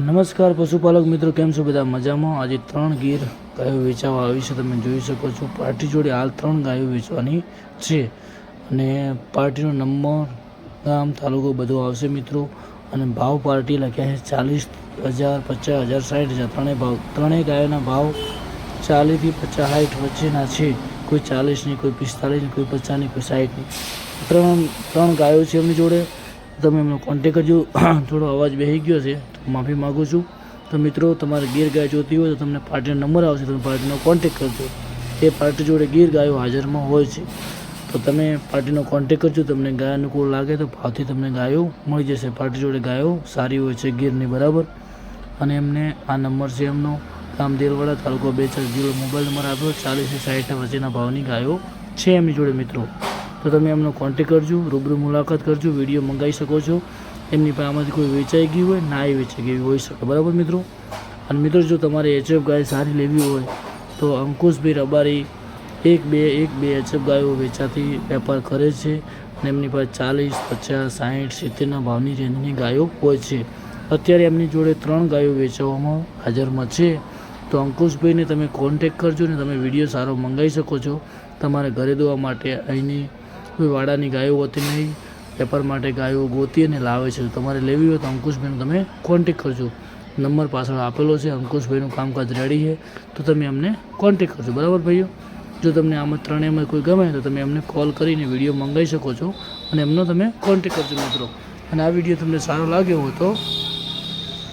નમસ્કાર પશુપાલક મિત્રો, કેમ છો બધા? મજામાં? આજે ત્રણ ગીર ગાયો વેચાવા આવી છે. તમે જોઈ શકો છો, પાર્ટી જોડે હાલ ત્રણ ગાયો વેચવાની છે. અને પાર્ટીનો નંબર, ગામ, તાલુકો બધો આવશે મિત્રો. અને ભાવ પાર્ટી લખ્યા છે ચાલીસ હજાર પચાસ હજાર સાઠ હજાર. ત્રણેય ભાવ, ત્રણેય ગાયોના ભાવ ચાલીસથી પચાસ સાઠ વચ્ચેના છે. કોઈ ચાલીસની, કોઈ પિસ્તાલીસની, કોઈ પચાસની, કોઈ સાઠની ત્રણ ત્રણ ગાયો છે એમની જોડે. તમે એમનો કોન્ટેક કરજો. થોડો અવાજ બેસી ગયો છે, તો માફી માગું છું. તો મિત્રો, તમારે ગીર ગાય જોતી હોય તો તમને પાર્ટીનો નંબર આવશે, તમે પાર્ટીનો કોન્ટેક કરજો. એ પાર્ટી જોડે ગીર ગાયો હાજરમાં હોય છે. તો તમે પાર્ટીનો કોન્ટેક કરજો, તમને ગાય અનુકૂળ લાગે તો ભાવથી તમને ગાયો મળી જશે. પાર્ટી જોડે ગાયો સારી હોય છે, ગીરની બરાબર. અને એમને આ નંબર છે એમનો ગામ દેલવાડા તાલુકો બે ચાર જીરો મોબાઈલ નંબર આપ્યો ચાલીસથી સાઠ વચ્ચેના ભાવની ગાયો છે એમની જોડે મિત્રો. તો તમે એમનો કોન્ટેક કરજો, રૂબરૂ મુલાકાત કરજો વીડિયો મંગાવી શકો છો. એમની પાસે આમાંથી કોઈ વેચાઈ ગયું હોય, ના એ વેચાઈ ગયું હોઈ શકે. બરાબર મિત્રો? અને મિત્રો, જો તમારે એચએફ ગાય સારી લેવી હોય, તો અંકુશભાઈ રબારી એક બે એક બે એચએફ ગાયો વેચાતી વેપાર કરે છે અને એમની પાસે ચાલીસ, પચાસ સાઠ સિત્તેરના ભાવની રેન્જની ગાયો હોય છે. અત્યારે એમની જોડે ત્રણ ગાયો વેચવામાં હાજરમાં છે. તો અંકુશભાઈને તમે કોન્ટેક કરજો ને તમે વીડિયો સારો મંગાવી શકો છો. તમારે ઘરે દોવા માટે અહીંની વાડાની ગાયો હોતી નહીં. વેપાર માટે ગાયો ગોતી અને લાવે છે. તમારે લેવી હોય તો અંકુશભાઈનો તમે કોન્ટેક કરજો. નંબર પાછળ આપેલો છે. અંકુશભાઈનું કામકાજ રેડી છે. તો તમે અમને કોન્ટેક કરજો. બરાબર ભાઈઓ? જો તમને આમાં ત્રણેયમાં કોઈ ગમે તો તમે એમને કોલ કરીને વીડિયો મંગાવી શકો છો અને એમનો તમે કોન્ટેક કરજો મિત્રો. અને આ વીડિયો તમને સારો લાગ્યો હોય તો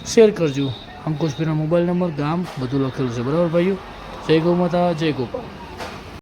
શેર કરજો. અંકુશભાઈનો મોબાઈલ નંબર ગામ બધું લખેલું છે. બરાબર ભાઈઓ? જય ગૌ માતા, જય ગોપાલ.